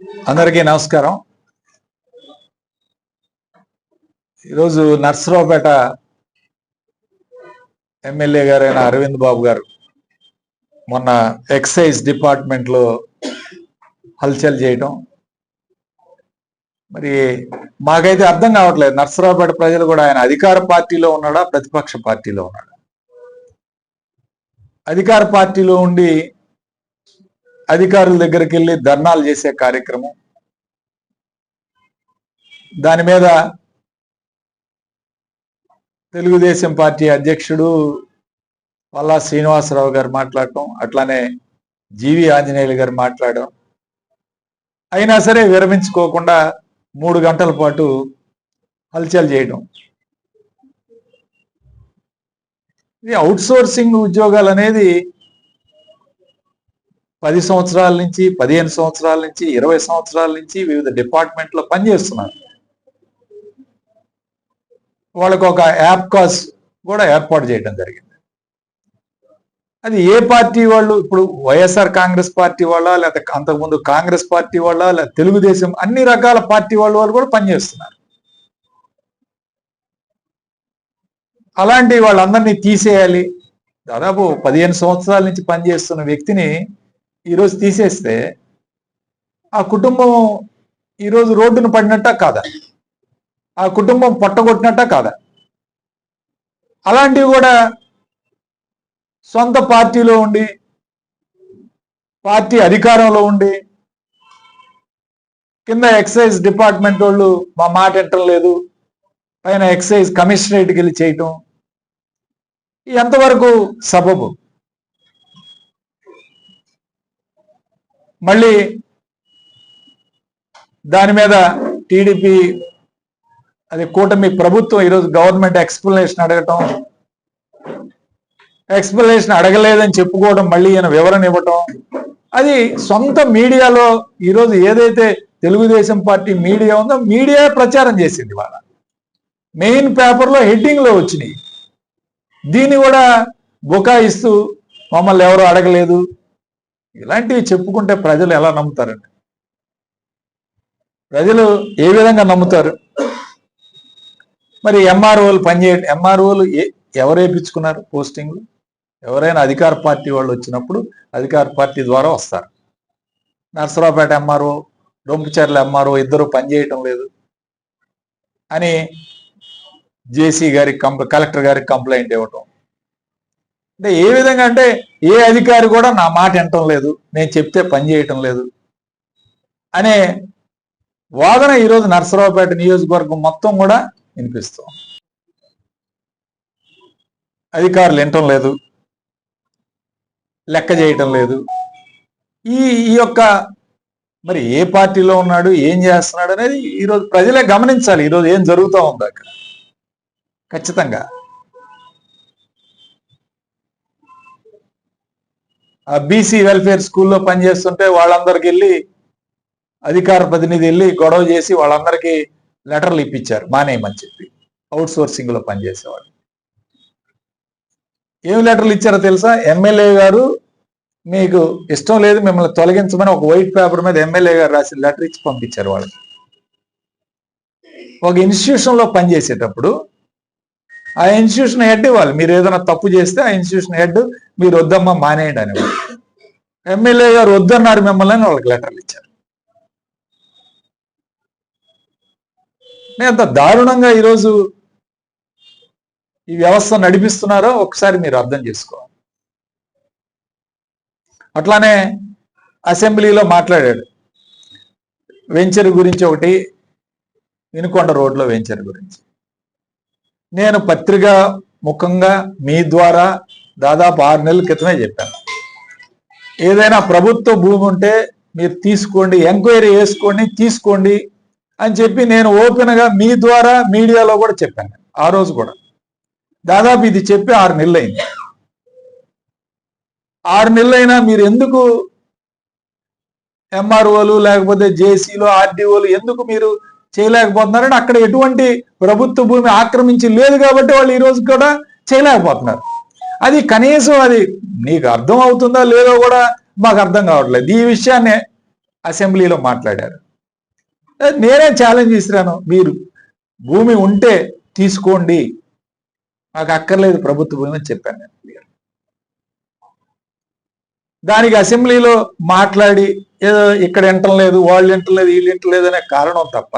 అందరికీ నమస్కారం. ఈరోజు నర్సరావుపేట ఎమ్మెల్యే గారైన అరవింద్ బాబు గారు మొన్న ఎక్సైజ్ డిపార్ట్మెంట్లో హల్చల్ చేయటం. మరి మాకైతే అర్థం కావట్లేదు. నర్సరావుపేట ప్రజలు కూడా ఆయన అధికార పార్టీలో ఉన్నాడా? ప్రతిపక్ష పార్టీలో ఉన్నాడా? అధికార పార్టీలో ఉండి అధికారుల దగ్గరికి వెళ్ళి ధర్నాలు చేసే కార్యక్రమం. దాని మీద తెలుగుదేశం పార్టీ అధ్యక్షుడు పల్లా శ్రీనివాసరావు గారు మాట్లాడటం అట్లానే జీవి ఆంజనేయులు గారు మాట్లాడడం. అయినా సరే విరమించుకోకుండా మూడు గంటల పాటు హల్చల్ చేయడం ఇది అవుట్ సోర్సింగ్ ఉద్యోగాలు అనేది పది సంవత్సరాల నుంచి పదిహేను సంవత్సరాల నుంచి ఇరవై సంవత్సరాల నుంచి వివిధ డిపార్ట్మెంట్లో పనిచేస్తున్నారు. వాళ్ళకు ఒక యాప్ కాస్ కూడా ఏర్పాటు చేయడం జరిగింది. అది ఏ పార్టీ వాళ్ళు ఇప్పుడు వైఎస్ఆర్ కాంగ్రెస్ పార్టీ వాళ్ళ లేకపోతే అంతకుముందు కాంగ్రెస్ పార్టీ వాళ్ళ లేదా తెలుగుదేశం అన్ని రకాల పార్టీ వాళ్ళ వాళ్ళు కూడా పనిచేస్తున్నారు. అలాంటి వాళ్ళందరినీ తీసేయాలి. దాదాపు పదిహేను సంవత్సరాల నుంచి పనిచేస్తున్న వ్యక్తిని ఈరోజు తీసేస్తే ఆ కుటుంబం ఈరోజు రోడ్డును పడినట్ట కాదా? ఆ కుటుంబం పొట్టగొట్టినట్ట కాదా? అలాంటివి కూడా సొంత పార్టీలో ఉండి పార్టీ అధికారంలో ఉండి కింద ఎక్సైజ్ డిపార్ట్మెంట్ వాళ్ళు మా మాట వింటం లేదు పైన ఎక్సైజ్ కమిషనరేట్కి వెళ్ళి చేయటం ఎంతవరకు సబబు? మళ్ళీ దాని మీద టీడీపీ అది కూటమి ప్రభుత్వం ఈరోజు గవర్నమెంట్ ఎక్స్ప్లెనేషన్ అడగటం ఎక్స్ప్లెనేషన్ అడగలేదని చెప్పుకోవడం మళ్ళీ ఈయన వివరణ ఇవ్వటం అది సొంత మీడియాలో ఈరోజు ఏదైతే తెలుగుదేశం పార్టీ మీడియా ఉందో మీడియా ప్రచారం చేసింది వాళ్ళ మెయిన్ పేపర్లో హెడ్డింగ్లో వచ్చినాయి. దీన్ని కూడా బుకాయిస్తూ మమ్మల్ని ఎవరు అడగలేదు. ఇలాంటివి చెప్పుకుంటే ప్రజలు ఎలా నమ్ముతారండి? ప్రజలు ఏ విధంగా నమ్ముతారు? మరి ఎంఆర్ఓలు పనిచేయండి ఎంఆర్ఓలు ఎవరు వేయించుకున్నారు పోస్టింగ్లు? ఎవరైనా అధికార పార్టీ వాళ్ళు వచ్చినప్పుడు అధికార పార్టీ ద్వారా వస్తారు. నర్సరావుపేట ఎంఆర్ఓ రొంపుచర్ల ఎంఆర్ఓ ఇద్దరు పనిచేయటం లేదు అని జేసీ గారికి కంప్ కలెక్టర్ గారికి కంప్లైంట్ ఇవ్వటం. అంటే ఏ విధంగా అంటే ఏ అధికారి కూడా నా మాట వినటం లేదు నేను చెప్తే పని చేయటం లేదు అనే వాదన ఈరోజు నర్సరావుపేట నియోజకవర్గం మొత్తం కూడా వినిపిస్తాం అధికారులు వినటం లేదు లెక్క చేయటం లేదు. ఈ ఈ యొక్క మరి ఏ పార్టీలో ఉన్నాడు ఏం చేస్తున్నాడు అనేది ఈరోజు ప్రజలే గమనించాలి ఈరోజు ఏం జరుగుతూ ఉంది అక్కడ ఖచ్చితంగా ఆ బీసీ వెల్ఫేర్ స్కూల్లో పనిచేస్తుంటే వాళ్ళందరికి వెళ్ళి అధికార ప్రతినిధి వెళ్ళి గొడవ చేసి వాళ్ళందరికీ లెటర్లు ఇప్పించారు. మానేయమని చెప్పి. అవుట్ సోర్సింగ్లో పనిచేసేవాళ్ళు. ఏం లెటర్లు ఇచ్చారో తెలుసా? ఎమ్మెల్యే గారు మీకు ఇష్టం లేదు మిమ్మల్ని తొలగించమని ఒక వైట్ పేపర్ మీద ఎమ్మెల్యే గారు రాసిన లెటర్ ఇచ్చి పంపించారు వాళ్ళకి. ఒక ఇన్స్టిట్యూషన్లో పనిచేసేటప్పుడు ఆ ఇన్స్టిట్యూషన్ హెడ్ ఇవ్వాలి మీరు ఏదైనా తప్పు చేస్తే ఆ ఇన్స్టిట్యూషన్ హెడ్ మీరు వద్దమ్మా మానేయండి అని ఎమ్మెల్యే గారు వద్దన్నారు మిమ్మల్ని వాళ్ళకి లెటర్లు ఇచ్చారు. అంత దారుణంగా ఈరోజు ఈ వ్యవస్థ నడిపిస్తున్నారో ఒకసారి మీరు అర్థం చేసుకోవాలి. అట్లానే అసెంబ్లీలో మాట్లాడాడు. వెంచర్ గురించి ఒకటి వినుకొండ రోడ్లో వెంచర్ గురించి. నేను పత్రిక ముఖంగా మీ ద్వారా దాదాపు ఆరు నెలల క్రితమే చెప్పాను. ఏదైనా ప్రభుత్వ భూమి ఉంటే మీరు తీసుకోండి ఎంక్వైరీ వేసుకోండి తీసుకోండి అని చెప్పి నేను ఓపెన్గా మీ ద్వారా మీడియాలో కూడా చెప్పాను ఆ రోజు కూడా. దాదాపు ఇది చెప్పి ఆరు నెలలు అయింది. ఆరు నెలలైనా మీరు ఎందుకు ఎంఆర్ఓలు లేకపోతే జేసీలు ఆర్డీఓలు ఎందుకు మీరు చేయలేకపోతున్నారని అక్కడ ఎటువంటి ప్రభుత్వ భూమి ఆక్రమించి లేదు కాబట్టి వాళ్ళు ఈ రోజు కూడా చేయలేకపోతున్నారు. అది కనీసం అది నీకు అర్థం అవుతుందా లేదో కూడా మాకు అర్థం కావట్లేదు. ఈ విషయాన్ని అసెంబ్లీలో మాట్లాడారు. నేనే ఛాలెంజ్ ఇస్తున్నాను మీరు భూమి ఉంటే తీసుకోండి. నాకు అక్కర్లేదు ప్రభుత్వ భూమి అని చెప్పాను నేను దానికి అసెంబ్లీలో మాట్లాడి ఏదో ఇక్కడ వింటం లేదు వాళ్ళు వింటం లేదు వీళ్ళు వింటం లేదు అనే కారణం తప్ప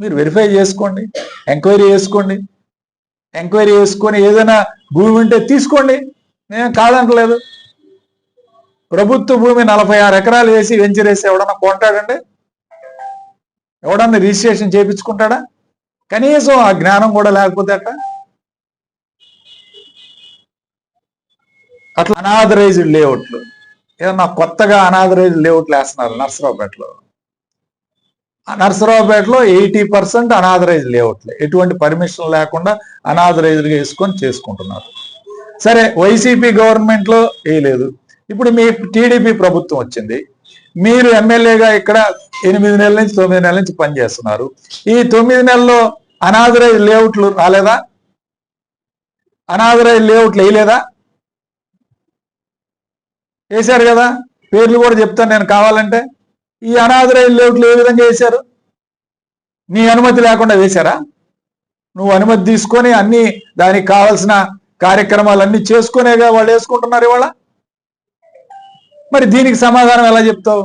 మీరు వెరిఫై చేసుకోండి ఎంక్వైరీ చేసుకోండి ఎంక్వైరీ చేసుకొని ఏదైనా భూమి ఉంటే తీసుకోండి. నేను కాదంటలేదు. ప్రభుత్వ భూమి నలభై ఆరు ఎకరాలు వేసి వెంచర్ వేసి ఎవడన్నా కొంటాడండి? ఎవడన్నా రిజిస్ట్రేషన్ చేయించుకుంటాడా? కనీసం ఆ జ్ఞానం కూడా లేకపోతే అట్ట అట్లా అనాథరైజ్డ్ లేఅవుట్లు. ఏదన్నా కొత్తగా అనాథరైజ్డ్ లేఅవుట్లు వేస్తున్నారు నర్సరావుపేటలో. నర్సరావుపేటలో ఎయిటీ పర్సెంట్ అనాథరైజ్ లేఅవుట్లే. ఎటువంటి పర్మిషన్ లేకుండా అనాథరైజ్డ్గా వేసుకొని చేసుకుంటున్నారు. సరే వైసీపీ గవర్నమెంట్లో వేయలేదు ఇప్పుడు మీ టీడీపీ ప్రభుత్వం వచ్చింది. మీరు ఎమ్మెల్యేగా ఇక్కడ ఎనిమిది నెలల నుంచి తొమ్మిది నెలల నుంచి పనిచేస్తున్నారు. ఈ తొమ్మిది నెలల్లో అనాథరైజ్ లేఅవుట్లు రాలేదా? అనాథరైజ్ లేఅవుట్లు వేయలేదా? వేశారు కదా? పేర్లు కూడా చెప్తాను నేను కావాలంటే. ఈ అనాథరైజ్ లేఅవుట్లు ఏ విధంగా వేశారు? నీ అనుమతి లేకుండా వేశారా? నువ్వు అనుమతి తీసుకొని అన్ని దానికి కావాల్సిన కార్యక్రమాలన్నీ చేసుకునేగా వాళ్ళు వేసుకుంటున్నారు ఇవాళ? మరి దీనికి సమాధానం ఎలా చెప్తావు?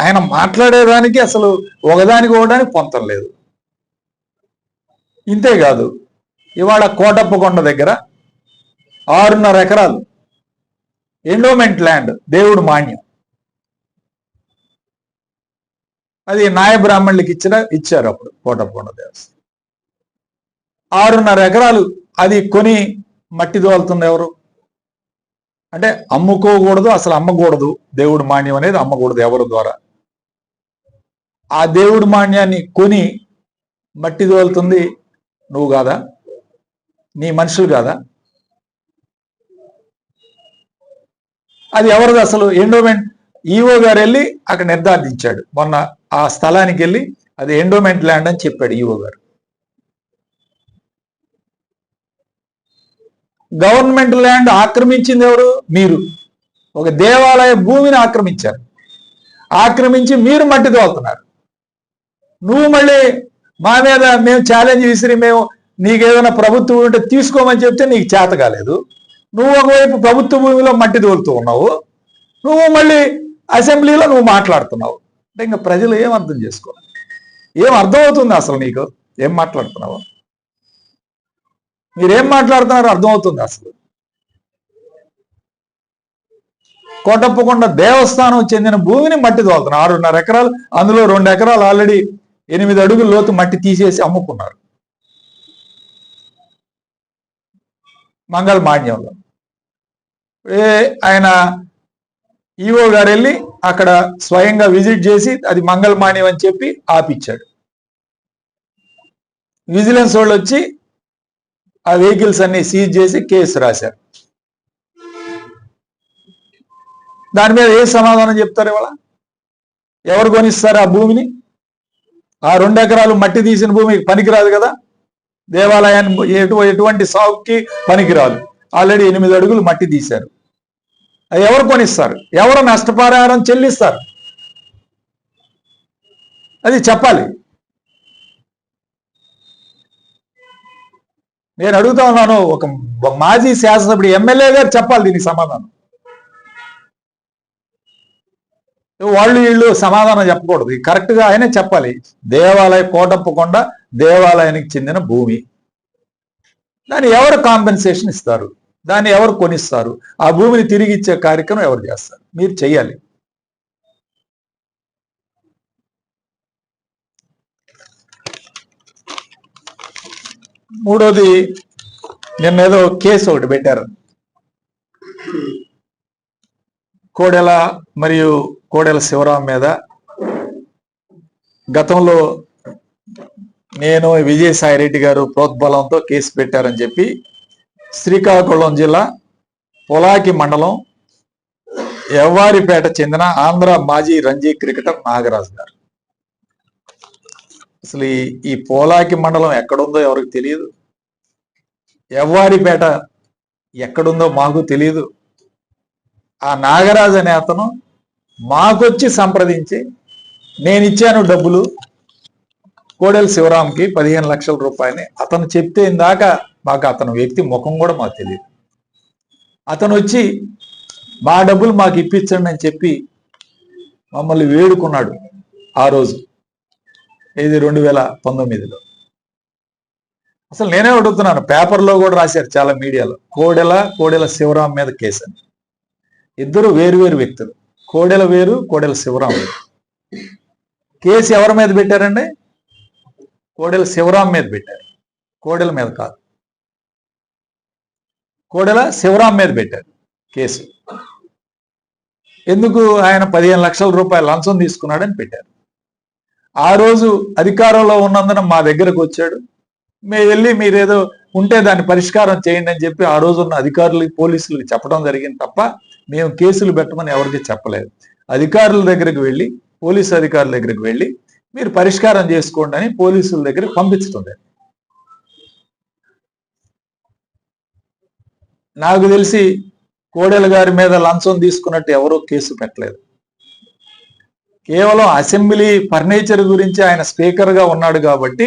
ఆయన మాట్లాడేదానికి అసలు ఒకదానికి ఒకదానికి పొంతం లేదు. ఇంతే కాదు ఇవాళ కోటప్పకొండ దగ్గర ఆరున్నర ఎకరాలు ఎండోమెంట్ ల్యాండ్ దేవుడు మాన్యం. అది నాయ బ్రాహ్మణులకి ఇచ్చిన ఇచ్చారు అప్పుడు కోటప్పకొండ దేవస్థానం. ఆరున్నర ఎకరాలు అది కొని మట్టి దోలుతుంది ఎవరు? అంటే అమ్ముకోకూడదు అసలు అమ్మకూడదు దేవుడు మాన్యం అనేది అమ్మకూడదు ఎవరి ద్వారా. ఆ దేవుడు మాన్యాన్ని కొని మట్టి దోలుతుంది నువ్వు కాదా? నీ మనుషులు కాదా? అది ఎవరిది అసలు? ఎండోమెంట్ ఈఓ గారు వెళ్ళి అక్కడ నిర్ధారించాడు. మొన్న ఆ స్థలానికి వెళ్ళి అది ఎండోమెంట్ ల్యాండ్ అని చెప్పాడు ఈఓ గారు. గవర్నమెంట్ ల్యాండ్ ఆక్రమించింది ఎవరు? మీరు. ఒక దేవాలయ భూమిని ఆక్రమించారు. ఆక్రమించి మీరు మట్టి తోలుతున్నారు. నువ్వు మళ్ళీ మా మీద మేము ఛాలెంజ్ విసిరి మేము నీకు ఏదైనా ప్రభుత్వం ఉంటే తీసుకోమని చెప్తే నీకు చేత కాలేదు. నువ్వు ఒకవైపు ప్రభుత్వ భూమిలో మట్టి తోలుతూ ఉన్నావు నువ్వు మళ్ళీ అసెంబ్లీలో నువ్వు మాట్లాడుతున్నావు. అంటే ఇంకా ప్రజలు ఏం అర్థం చేసుకోవాలి? ఏం అర్థమవుతుంది అసలు నీకు? ఏం మాట్లాడుతున్నావు? మీరేం మాట్లాడుతున్నారో అర్థమవుతుంది అసలు. కోటప్పకొండ దేవస్థానం చెందిన భూమిని మట్టి తోలుతున్నారు ఆరున్నర ఎకరాలు అందులో రెండు ఎకరాలు ఆల్రెడీ ఎనిమిది అడుగుల లోతు మట్టి తీసేసి అమ్ముకున్నారు. మంగళ మాన్యంలో ఏ ఆయన ఈఓ గారు వెళ్ళి అక్కడ స్వయంగా విజిట్ చేసి అది మంగళ మాన్యం అని చెప్పి ఆపిచ్చాడు. విజిలెన్స్ వాళ్ళు వచ్చి ఆ వెహికల్స్ అన్ని సీజ్ చేసి కేసు రాశారు. దాని మీద ఏ సమాధానం చెప్తారు ఇవాళ? ఎవరు కొనిస్తారు ఆ భూమిని? ఆ రెండు ఎకరాలు మట్టి తీసిన భూమికి పనికిరాదు కదా? దేవాలయాన్ని ఎటు ఎటువంటి సాగుకి పనికిరాదు. ఆల్రెడీ ఎనిమిది అడుగులు మట్టి తీశారు. అది ఎవరు కొనిస్తారు? ఎవరు నష్టపరిహారం చెల్లిస్తారు? అది చెప్పాలి. నేను అడుగుతా ఉన్నాను ఒక మాజీ శాసనసభ్యుడు ఎమ్మెల్యే గారు చెప్పాలి దీనికి సమాధానం. వాళ్ళు వీళ్ళు సమాధానం చెప్పకూడదు. కరెక్ట్గా కరెక్ట్గా ఆయనే చెప్పాలి. దేవాలయ కోటప్పకుండా దేవాలయానికి చెందిన భూమి. దాన్ని ఎవరు కాంపెన్సేషన్ ఇస్తారు? దాన్ని ఎవరు కొనిస్తారు? ఆ భూమిని తిరిగి ఇచ్చే కార్యక్రమం ఎవరు చేస్తారు? మీరు చెయ్యాలి. మూడోది నిన్న ఏదో కేసు ఒకటి పెట్టారు. కోడెల మరియు కోడెల శివరాం మీద గతంలో నేను విజయసాయి రెడ్డి గారు ప్రోద్బలంతో కేసు పెట్టారని చెప్పి శ్రీకాకుళం జిల్లా పొలాకి మండలం ఎవ్వారిపేట చెందిన ఆంధ్ర మాజీ రంజీ క్రికెటర్ నాగరాజు గారు. అసలు ఈ పోలాకి మండలం ఎక్కడుందో ఎవరికి తెలియదు. ఎవ్వారిపేట ఎక్కడుందో మాకు తెలియదు. ఆ నాగరాజు అనే అతను మాకొచ్చి సంప్రదించి నేను ఇచ్చాను డబ్బులు. కోడెల శివరాంకి పదిహేను లక్షల రూపాయలని అతను చెప్తే ఇందాక మాకు అతను వ్యక్తి ముఖం కూడా మాకు తెలియదు అతను వచ్చి మా డబ్బులు మాకు ఇప్పించండి అని చెప్పి మమ్మల్ని వేడుకున్నాడు ఆ రోజు. ఇది రెండు వేల పంతొమ్మిదిలో. అసలు నేనే అడుగుతున్నాను పేపర్లో కూడా రాశారు చాలా మీడియాలో. కోడెల కోడెల శివరాం మీద కేసు అని. ఇద్దరు వేరు వేరు వ్యక్తులు. కోడెల వేరు కోడెల శివరాం వేరు. కేసు ఎవరి మీద పెట్టారండి? కోడెల శివరాం మీద పెట్టారు. కోడెల మీద కాదు. కోడెల శివరాం మీద పెట్టారు కేసు. ఎందుకు ఆయన పదిహేను లక్షల రూపాయలు లంచం తీసుకున్నాడని పెట్టారు. ఆ రోజు అధికారంలో ఉన్నందున మా దగ్గరకు వచ్చాడు. మేము వెళ్ళి మీరేదో ఉంటే దాన్ని పరిష్కారం చేయండి అని చెప్పి ఆ రోజు ఉన్న అధికారులకి పోలీసులకి చెప్పడం జరిగింది తప్ప మేము కేసులు పెట్టమని ఎవరికి చెప్పలేదు. అధికారుల దగ్గరికి వెళ్ళి పోలీసు అధికారుల దగ్గరికి వెళ్ళి మీరు పరిష్కారం చేసుకోండి అని పోలీసుల దగ్గరికి పంపించడం నాకు తెలిసి కోడెల గారి మీద లంచం తీసుకున్నట్టు ఎవరూ కేసు పెట్టలేదు. కేవలం అసెంబ్లీ ఫర్నిచర్ గురించి ఆయన స్పీకర్గా ఉన్నాడు కాబట్టి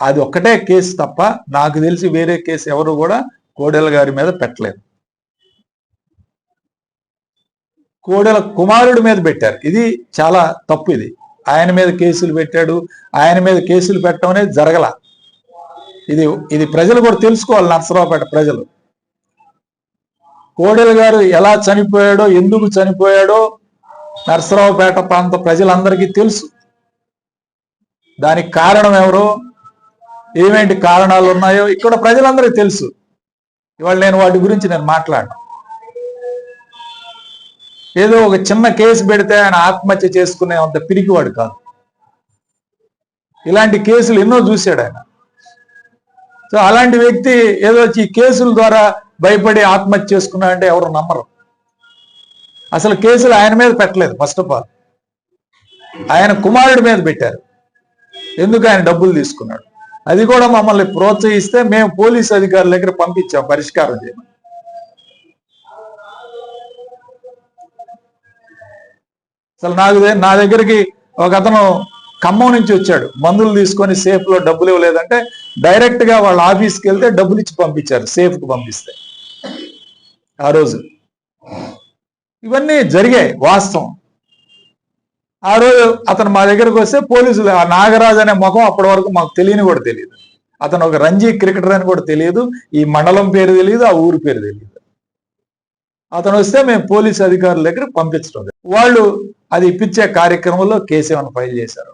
అది ఒక్కటే కేసు తప్ప నాకు తెలిసి వేరే కేసు ఎవరు కూడా కోడెల గారి మీద పెట్టలేదు. కోడెల కుమారుడి మీద పెట్టారు. ఇది చాలా తప్పు ఇది. ఆయన మీద కేసులు పెట్టాడు ఆయన మీద కేసులు పెట్టడం అనేది జరగల. ఇది ఇది ప్రజలు కూడా తెలుసుకోవాలి నర్సరావుపేట ప్రజలు. కోడెల గారు ఎలా చనిపోయాడో ఎందుకు చనిపోయాడో నర్సరావుపేట ప్రాంత ప్రజలందరికీ తెలుసు. దానికి కారణం ఎవరో? ఏమేంటి కారణాలు ఉన్నాయో ఇక్కడ ప్రజలందరికీ తెలుసు. ఇవాళ నేను వాటి గురించి నేను మాట్లాడను. ఏదో ఒక చిన్న కేసు పెడితే ఆయన ఆత్మహత్య చేసుకునే అంత పిరికివాడు కాదు. ఇలాంటి కేసులు ఎన్నో చూశాడు ఆయన. సో అలాంటి వ్యక్తి ఏదో ఈ కేసుల ద్వారా భయపడి ఆత్మహత్య చేసుకున్నా అంటే ఎవరు నమ్మరు. అసలు కేసులు ఆయన మీద పెట్టలేదు ఫస్ట్ ఆఫ్ ఆల్ ఆయన కుమారుడి మీద పెట్టారు. ఎందుకు ఆయన డబ్బులు తీసుకున్నాడు? అది కూడా మమ్మల్ని ప్రోత్సహిస్తే మేము పోలీస్ అధికారుల దగ్గర పంపించాం పరిష్కారం చేయమని. అసలు నాకు నా దగ్గరికి ఒక అతను ఖమ్మం నుంచి వచ్చాడు. మందులు తీసుకొని సేఫ్లో డబ్బులు ఇవ్వలేదంటే డైరెక్ట్గా వాళ్ళ ఆఫీస్కి వెళ్తే డబ్బులు ఇచ్చి పంపించారు సేఫ్కు పంపిస్తే. ఆ రోజు. ఇవన్నీ జరిగాయి వాస్తవం. ఆ రోజు అతను మా దగ్గరకు వస్తే పోలీసులు ఆ నాగరాజ్ అనే ముఖం అప్పటి వరకు మాకు తెలియని కూడా తెలియదు. అతను ఒక రంజీ క్రికెటర్ అని కూడా తెలియదు ఈ మండలం పేరు తెలియదు ఆ ఊరు పేరు తెలియదు. అతను వస్తే మేము పోలీసు అధికారుల దగ్గర పంపించడం వాళ్ళు అది ఇప్పించే కార్యక్రమంలో కేసు ఏమైనా ఫైల్ చేశారు.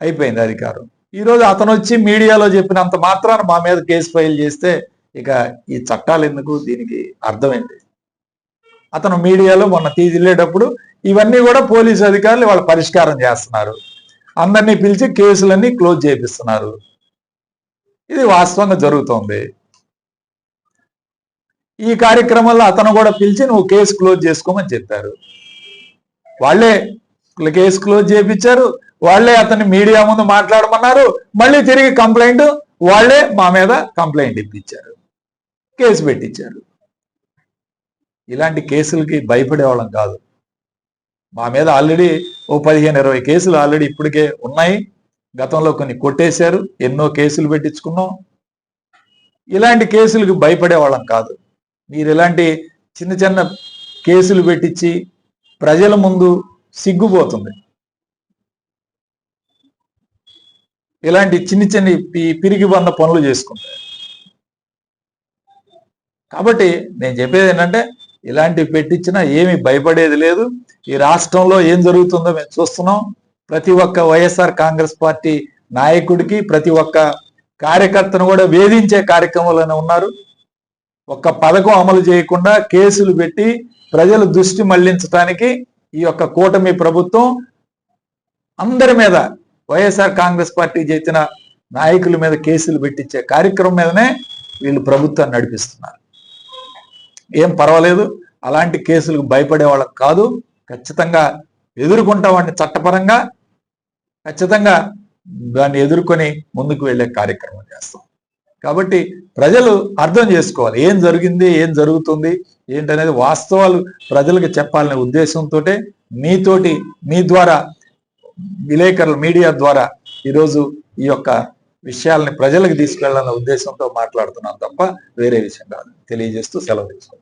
అయిపోయింది అధికారం. ఈ రోజు అతను వచ్చి మీడియాలో చెప్పినంత మాత్రాన మా మీద కేసు ఫైల్ చేస్తే ఇక ఈ చట్టాలు ఎందుకు? దీనికి అర్థమైంది. అతను మీడియాలో మొన్న తీసిల్లేటప్పుడు ఇవన్నీ కూడా పోలీసు అధికారులు వాళ్ళు పరిష్కారం చేస్తున్నారు. అందరినీ పిలిచి కేసులన్నీ క్లోజ్ చేపిస్తున్నారు. ఇది వాస్తవంగా జరుగుతోంది. ఈ కార్యక్రమంలో అతను కూడా పిలిచి నువ్వు కేసు క్లోజ్ చేసుకోమని చెప్పారు. వాళ్ళే కేసు క్లోజ్ చేయించారు వాళ్ళే అతన్ని మీడియా ముందు మాట్లాడమన్నారు. మళ్ళీ తిరిగి కంప్లైంట్ వాళ్ళే మా మీద కంప్లైంట్ ఇప్పించారు. కేసు పెట్టించారు. ఇలాంటి కేసులకి భయపడే వాళ్ళం కాదు. మా మీద ఆల్రెడీ ఓ పదిహేను ఇరవై కేసులు ఆల్రెడీ ఇప్పటికే ఉన్నాయి. గతంలో కొన్ని కొట్టేశారు. ఎన్నో కేసులు పెట్టించుకున్నాం. ఇలాంటి కేసులకు భయపడే వాళ్ళం కాదు. మీరు ఇలాంటి చిన్న చిన్న కేసులు పెట్టించి ప్రజల ముందు సిగ్గుపోతుంది. ఇలాంటి చిన్ని చిన్ని పిరిగి బంద పనులు చేసుకుంటాయి కాబట్టి నేను చెప్పేది ఏంటంటే ఇలాంటివి పెట్టించినా ఏమి భయపడేది లేదు. ఈ రాష్ట్రంలో ఏం జరుగుతుందో మేము చూస్తున్నాం. ప్రతి ఒక్క వైఎస్ఆర్ కాంగ్రెస్ పార్టీ నాయకుడికి ప్రతి ఒక్క కార్యకర్తను కూడా వేధించే కార్యక్రమంలోనే ఉన్నారు. ఒక్క పథకం అమలు చేయకుండా కేసులు పెట్టి ప్రజల దృష్టి మళ్ళించడానికి ఈ యొక్క కూటమి ప్రభుత్వం అందరి మీద వైఎస్ఆర్ కాంగ్రెస్ పార్టీ చేసిన నాయకుల మీద కేసులు పెట్టించే కార్యక్రమం మీదనే వీళ్ళు ప్రభుత్వాన్ని నడిపిస్తున్నారు. ఏం పర్వాలేదు అలాంటి కేసులకు భయపడే వాళ్ళకి కాదు ఖచ్చితంగా ఎదుర్కొంటా వాడిని చట్టపరంగా ఖచ్చితంగా దాన్ని ఎదుర్కొని ముందుకు వెళ్ళే కార్యక్రమం చేస్తాం. కాబట్టి ప్రజలు అర్థం చేసుకోవాలి. ఏం జరిగింది? ఏం జరుగుతుంది? ఏంటనేది వాస్తవాలు ప్రజలకు చెప్పాలనే ఉద్దేశంతో మీతోటి మీ ద్వారా విలేకరుల మీడియా ద్వారా ఈరోజు ఈ యొక్క విషయాల్ని ప్రజలకు తీసుకెళ్ళాలన్న ఉద్దేశంతో మాట్లాడుతున్నాం తప్ప వేరే విషయం కాదు. తెలియజేస్తూ సెలవు తీసుకుంటాం